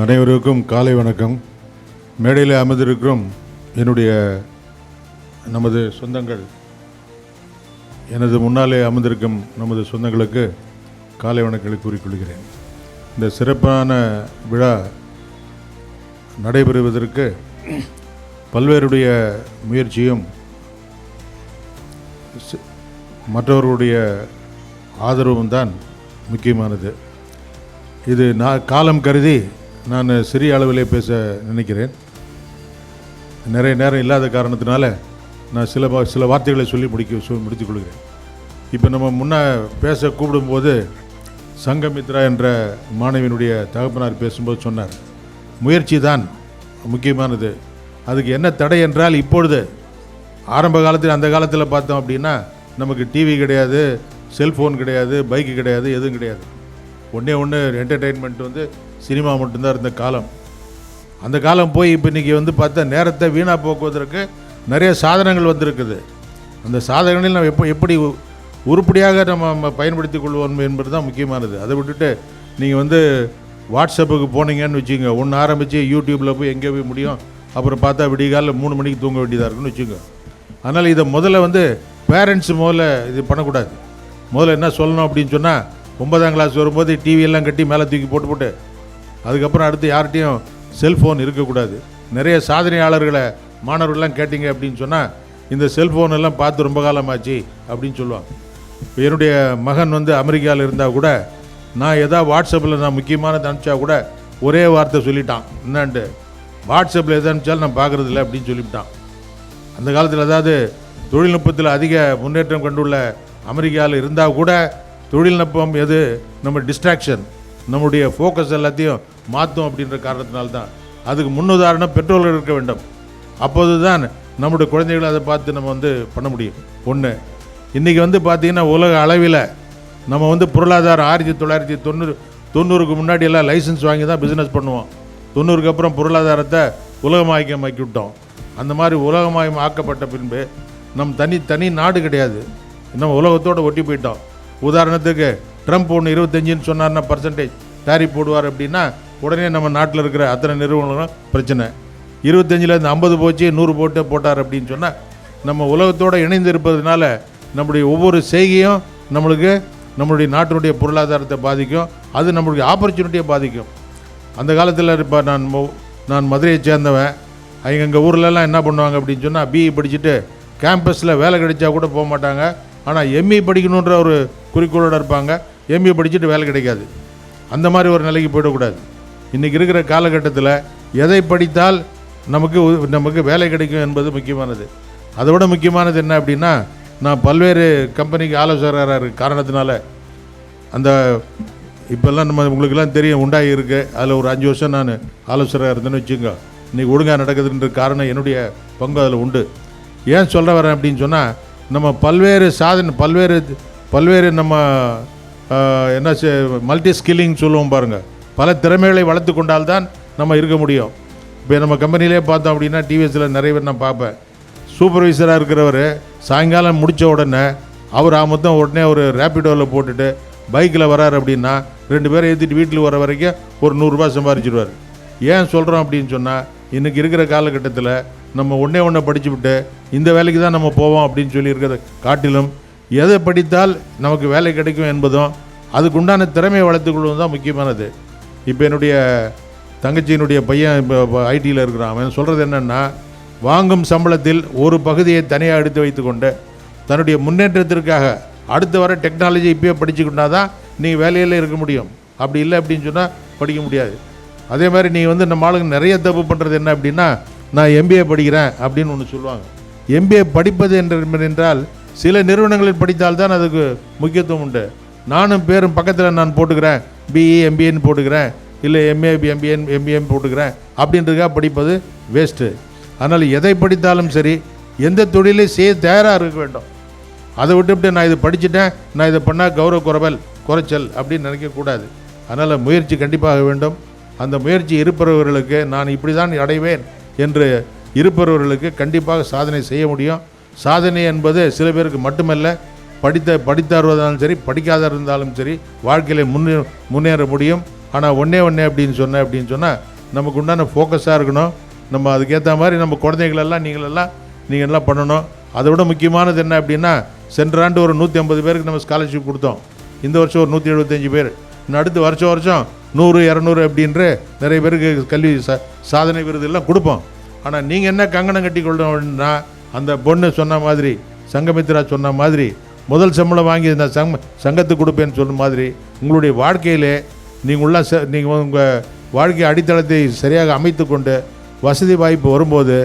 அனைவருக்கும் காலை வணக்கம். மேடையில் அமர்ந்திருக்கிறோம் என்னுடைய நமது சொந்தங்கள். எனது முன்னாலே அமர்ந்திருக்கும் நமது சொந்தங்களுக்கு காலை வணக்கங்களை கூறிக்கொள்கிறேன். இந்த சிறப்பான விழா நடைபெறுவதற்கு பல்வேறுடைய முயற்சியும் மற்றவர்களுடைய ஆதரவும் தான் முக்கியமானது. இது நான் காலம் கருதி நான் சிறிய அளவிலே பேச நினைக்கிறேன். நிறைய நேரம் இல்லாத காரணத்தினால நான் சில சில வார்த்தைகளை சொல்லி முடிக்க சொல்லி முடித்துக் கொள்கிறேன். இப்போ நம்ம முன்ன பேச கூப்பிடும்போது சங்கமித்ரா என்ற மாணவியினுடைய தகப்பனார் பேசும்போது சொன்னார் முயற்சி தான் முக்கியமானது. அதுக்கு என்ன தடை என்றால் இப்பொழுது ஆரம்ப காலத்தில் அந்த காலத்தில் பார்த்தோம் அப்படின்னா நமக்கு டிவி கிடையாது செல்ஃபோன் கிடையாது பைக்கு கிடையாது எதுவும் கிடையாது. ஒன்றே ஒன்று என்டர்டெயின்மெண்ட் வந்து சினிமா மட்டும்தான் இருந்த காலம். அந்த காலம் போய் இப்போ இன்றைக்கி வந்து பார்த்தா நேரத்தை வீணாக போக்குவதற்கு நிறைய சாதனங்கள் வந்திருக்குது. அந்த சாதனங்களில் நம்ம எப்போ எப்படி உ- உருப்படியாக நம்ம நம்ம கொள்வோம் என்பது தான் முக்கியமானது. அதை விட்டுட்டு நீங்கள் வந்து வாட்ஸ்அப்புக்கு போனீங்கன்னு வச்சுங்க ஒன்று ஆரம்பித்து யூடியூப்பில் போய் எங்கே போய் முடியும்? அப்புறம் பார்த்தா விடிகாலில் மூணு மணிக்கு தூங்க வேண்டியதாக இருக்குன்னு வச்சுங்க அதனால் இதை முதல்ல வந்து பேரண்ட்ஸ் முதல்ல இது பண்ணக்கூடாது. முதல்ல என்ன சொல்லணும் அப்படின்னு சொன்னால் ஒன்பதாம் கிளாஸ் வரும்போது டிவியெல்லாம் கட்டி மேலே தூக்கி போட்டு போட்டு அதுக்கப்புறம் அடுத்து யார்கிட்டையும் செல்ஃபோன் இருக்கக்கூடாது. நிறைய சாதனையாளர்களை மாணவர்கள்லாம் கேட்டிங்க அப்படின்னு சொன்னால் இந்த செல்ஃபோன் எல்லாம் பார்த்து ரொம்ப காலமாச்சு அப்படின்னு சொல்லுவாங்க. இப்போ என்னுடைய மகன் வந்து அமெரிக்காவில் இருந்தால் கூட நான் எதாவது வாட்ஸ்அப்பில் நான் முக்கியமானது அனுப்பிச்சா கூட ஒரே வார்த்தை சொல்லிட்டான். என்னான்ட்டு வாட்ஸ்அப்பில் எதை அனுப்பிச்சாலும் நான் பார்க்குறது இல்லை அப்படின்னு சொல்லிவிட்டான். அந்த காலத்தில் அதாவது தொழில்நுட்பத்தில் அதிக முன்னேற்றம் கண்டுள்ள அமெரிக்காவில் இருந்தால் கூட தொழில்நுட்பம் எது? நம்ம டிஸ்ட்ராக்ஷன் நம்முடைய ஃபோக்கஸ் எல்லாத்தையும் மாற்றும் அப்படின்ற காரணத்தினால்தான். அதுக்கு முன்னுதாரணம் பெற்றோர்கள் இருக்க வேண்டும். அப்போது தான் நம்முடைய குழந்தைகளை அதை பார்த்து நம்ம வந்து பண்ண முடியும். ஒன்று இன்றைக்கி வந்து பார்த்திங்கன்னா உலக அளவில் நம்ம வந்து பொருளாதாரம் ஆயிரத்தி தொள்ளாயிரத்தி தொண்ணூறு தொண்ணூறுக்கு முன்னாடி எல்லாம் லைசன்ஸ் வாங்கி தான் பிஸ்னஸ் பண்ணுவோம். தொண்ணூறுக்கு அப்புறம் பொருளாதாரத்தை உலகமயமாக்கி விட்டோம் அந்த மாதிரி உலகமயம் ஆக்கப்பட்ட பின்பு நம் தனி தனி நாடு கிடையாது. நம்ம உலகத்தோட ஒட்டி போயிட்டோம். உதாரணத்துக்கு ட்ரம்ப் ஒன்று இருபத்தஞ்சின்னு சொன்னார்னா பர்சன்டேஜ் டேரிஃப் போடுவார் அப்படின்னா உடனே நம்ம நாட்டில் இருக்கிற அத்தனை நிறுவனங்களும் பிரச்சனை. இருபத்தஞ்சிலேருந்து ஐம்பது போச்சு நூறு போட்டு போட்டார் அப்படின்னு சொன்னால் நம்ம உலகத்தோடு இணைந்து இருப்பதனால நம்முடைய ஒவ்வொரு செய்கையும் நம்மளுக்கு நம்மளுடைய நாட்டினுடைய பொருளாதாரத்தை பாதிக்கும் அது நம்மளுடைய ஆப்பர்ச்சுனிட்டியை பாதிக்கும். அந்த காலத்தில் இப்போ நான் நான் மதுரையை சேர்ந்தவன். அவங்க எங்கள் ஊர்லலாம் என்ன பண்ணுவாங்க அப்படின்னு சொன்னால் பிஇ படிச்சுட்டு கேம்பஸில் வேலை கிடைச்சா கூட போக மாட்டாங்க. ஆனால் எம்இ படிக்கணுன்ற ஒரு குறிக்கோளோடு இருப்பாங்க. எம்இ படிச்சுட்டு வேலை கிடைக்காது. அந்த மாதிரி ஒரு நிலைக்கு போயிடக்கூடாது. இன்றைக்கி இருக்கிற காலகட்டத்தில் எதை படித்தால் நமக்கு நமக்கு வேலை கிடைக்கும் என்பது முக்கியமானது. அதை விட முக்கியமானது என்ன அப்படின்னா நான் பல்வேறு கம்பெனிக்கு ஆலோசகராக இருக்க காரணத்தினால அந்த இப்போல்லாம் நம்ம உங்களுக்கெல்லாம் தெரியும் உண்டாகி இருக்குது அதில் ஒரு அஞ்சு வருஷம் நான் ஆலோசகராக இருந்தேன்னு வச்சுங்க இன்றைக்கி ஒழுங்காக நடக்குதுன்ற காரணம் என்னுடைய பங்கு அதில் உண்டு. ஏன் சொல்ல வரேன் அப்படின்னு சொன்னால் நம்ம பல்வேறு சாதனை பல்வேறு பல்வேறு நம்ம என்ன மல்டி ஸ்கில்லிங் சொல்லுவோம் பாருங்கள் பல திறமைகளை வளர்த்து கொண்டால்தான் நம்ம இருக்க முடியும். இப்போ நம்ம கம்பெனிலே பார்த்தோம் அப்படின்னா டிவிஎஸில் நிறைய பேர் நான் பார்ப்பேன். சூப்பர்வைசராக இருக்கிறவர் சாயங்காலம் முடித்த உடனே அவர் ஆ மொத்தம் உடனே ஒரு ரேப்பிடோவில் போட்டுட்டு பைக்கில் வரார் அப்படின்னா ரெண்டு பேரை ஏற்றிட்டு வீட்டில் வர வரைக்கும் ஒரு நூறுரூபா சம்பாரிச்சிடுவார் ஏன் சொல்கிறோம் அப்படின்னு சொன்னால் இன்றைக்கி இருக்கிற காலகட்டத்தில் நம்ம ஒன்றே ஒன்றை படித்து விட்டு இந்த வேலைக்கு தான் நம்ம போவோம் அப்படின்னு சொல்லி இருக்கிறத காட்டிலும் எதை படித்தால் நமக்கு வேலை கிடைக்கும் என்பதும் அதுக்குண்டான திறமையை வளர்த்துக்கொள்வது தான் முக்கியமானது. இப்போ என்னுடைய தங்கச்சியினுடைய பையன் இப்போ ஐடியில் இருக்கிறான். அவன் சொல்கிறது என்னென்னா வாங்கும் சம்பளத்தில் ஒரு பகுதியை தனியாக எடுத்து வைத்துக்கொண்டு தன்னுடைய முன்னேற்றத்திற்காக அடுத்து வர டெக்னாலஜி இப்போயே படிச்சுக்கிட்டா தான் நீ வேலையில் இருக்க முடியும். அப்படி இல்லை அப்படின்னு சொன்னால் படிக்க முடியாது. அதே மாதிரி நீ வந்து நம்ம ஆளுங்க நிறைய தப்பு பண்ணுறது என்ன அப்படின்னா நான் எம்பிஏ படிக்கிறேன் அப்படின்னு ஒன்று சொல்லுவாங்க. எம்பிஏ படிப்பது என்று என்றால் சில நிறுவனங்களில் படித்தால்தான் அதுக்கு முக்கியத்துவம் உண்டு. நானும் பேரும் பக்கத்தில் நான் போட்டுக்கிறேன். பிஇ எம்பிஏன்னு போட்டுக்கிறேன். இல்லை எம்ஏ எம்பிஎன் எம்பிஎம் போட்டுக்கிறேன். அப்படின்றதுக்காக படிப்பது வேஸ்ட்டு அதனால் எதை படித்தாலும் சரி எந்த தொழிலையும் செய்ய தயாராக இருக்க வேண்டும். அதை விட்டுவிட்டு நான் இது படிச்சுட்டேன் நான் இதை பண்ணால் கௌரவ குறைவல் குறைச்சல் அப்படின்னு நினைக்கக்கூடாது அதனால் முயற்சி கண்டிப்பாக வேண்டும். அந்த முயற்சி இருப்பவர்களுக்கு நான் இப்படி தான் அடைவேன் என்று இருப்பவர்களுக்கு கண்டிப்பாக சாதனை செய்ய முடியும். சாதனை என்பது சில பேருக்கு மட்டுமல்ல படித்த படித்தார் இருந்தாலும் சரி படிக்காத இருந்தாலும் சரி வாழ்க்கையில் முன்னே முன்னேற முடியும். ஆனால் ஒன்றே ஒன்றே அப்படின்னு சொன்னேன் அப்படின்னு சொன்னால் நமக்கு உண்டான ஃபோக்கஸாக இருக்கணும். நம்ம அதுக்கேற்ற மாதிரி நம்ம குழந்தைகளெல்லாம் நீங்களெல்லாம் நீங்கள் எல்லாம் பண்ணணும். அதை விட முக்கியமானது என்ன அப்படின்னா சென்ற ஆண்டு ஒரு நூற்றி ஐம்பது பேருக்கு நம்ம ஸ்காலர்ஷிப் கொடுத்தோம். இந்த வருஷம் ஒரு நூற்றி எழுபத்தஞ்சு பேர். இன்னும் அடுத்து வருஷம் வருஷம் நூறு இரநூறு அப்படின்ற நிறைய பேருக்கு கல்வி சா சாதனை விருதுலாம் கொடுப்போம். ஆனால் நீங்கள் என்ன கங்கணம் கட்டி கொள்ளணும்னா அந்த பொண்ணு சொன்ன மாதிரி சங்கமித்ரா சொன்ன மாதிரி முதல் சம்பளம் வாங்கி இந்த சங்க சங்கத்துக்கு கொடுப்பேன்னு சொன்ன மாதிரி உங்களுடைய வாழ்க்கையிலே நீங்கள் உள்ள ச நீங்கள் உங்கள் வாழ்க்கை அடித்தளத்தை சரியாக அமைத்து கொண்டு வசதி வாய்ப்பு வரும்போது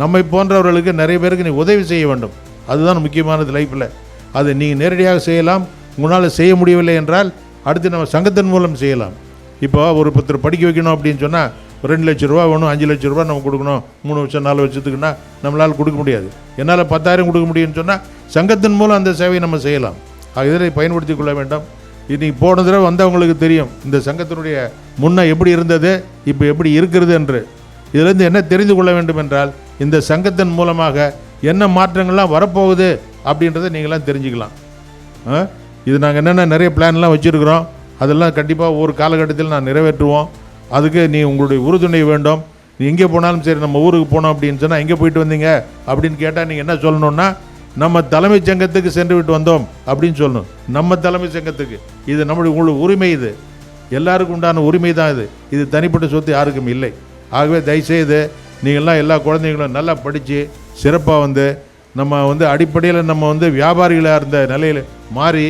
நம்மை போன்றவர்களுக்கு நிறைய பேருக்கு நீ உதவி செய்ய வேண்டும். அதுதான் முக்கியமானது லைஃப்பில் அது நீங்கள் நேரடியாக செய்யலாம். உங்களால் செய்ய முடியவில்லை என்றால் அடுத்து நம்ம சங்கத்தின் மூலம் செய்யலாம். இப்போ ஒரு பத்தர் படிக்க வைக்கணும் அப்படின்னு சொன்னால் ரெண்டு லட்ச ரூபா வேணும் அஞ்சு லட்ச ரூபா நம்ம கொடுக்கணும் மூணு வருஷம் நாலு வருஷத்துக்குன்னா நம்மளால் கொடுக்க முடியாது. என்னால் பத்தாயிரம் கொடுக்க முடியும்னு சொன்னால் சங்கத்தின் மூலம் அந்த சேவையை நம்ம செய்யலாம். ஆக பயன்படுத்தி கொள்ள வேண்டும். இன்றைக்கி போன தடவை வந்தவங்களுக்கு தெரியும் இந்த சங்கத்தினுடைய முன்னே எப்படி இருந்தது இப்போ எப்படி இருக்கிறது என்று. இதிலிருந்து என்ன தெரிந்து கொள்ள வேண்டும் என்றால் இந்த சங்கத்தின் மூலமாக என்ன மாற்றங்கள்லாம் வரப்போகுது அப்படின்றத நீங்களாம் தெரிஞ்சுக்கலாம். ஆ? இது நாங்கள் என்னென்ன நிறைய பிளான்லாம் வச்சுருக்குறோம் அதெல்லாம் கண்டிப்பாக ஒவ்வொரு காலகட்டத்தில் நான் நிறைவேற்றுவோம். அதுக்கு நீ உங்களுடைய உறுதுணை வேண்டும். நீ எங்கே போனாலும் சரி நம்ம ஊருக்கு போனோம் அப்படின்னு சொன்னால் எங்கே போயிட்டு வந்தீங்க? அப்படின்னு கேட்டால் நீங்கள் என்ன சொல்லணும்னா நம்ம தலைமைச் சங்கத்துக்கு சென்று விட்டு வந்தோம் அப்படின்னு சொல்லணும். நம்ம தலைமைச் சங்கத்துக்கு. இது நம்மளுடைய உங்களுக்கு உரிமை இது. எல்லாருக்கும் உண்டான உரிமை தான் இது. இது தனிப்பட்ட சொத்து யாருக்கும் இல்லை. ஆகவே தயவுசெய்து நீங்கள்லாம் எல்லா குழந்தைங்களும் நல்லா படித்து சிறப்பாக வந்து நம்ம வந்து அடிப்படையில் நம்ம வந்து வியாபாரிகளாக இருந்த நிலையில் மாறி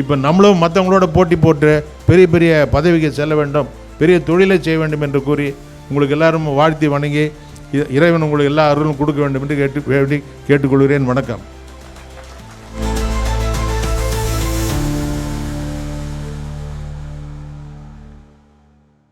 இப்போ நம்மளும் மற்றவங்களோட போட்டி போட்டு பெரிய பெரிய பதவிக்கு செல்ல வேண்டும். பெரிய தொழிலை செய்ய வேண்டும் என்று கூறி உங்களுக்கு எல்லாரும் வாழ்த்தி வணங்கி இறைவன் உங்களுக்கு எல்லா அருளும் கொடுக்க வேண்டும் என்று கேட்டு வேண்டி கேட்டுக்கொள்கிறேன். வணக்கம்.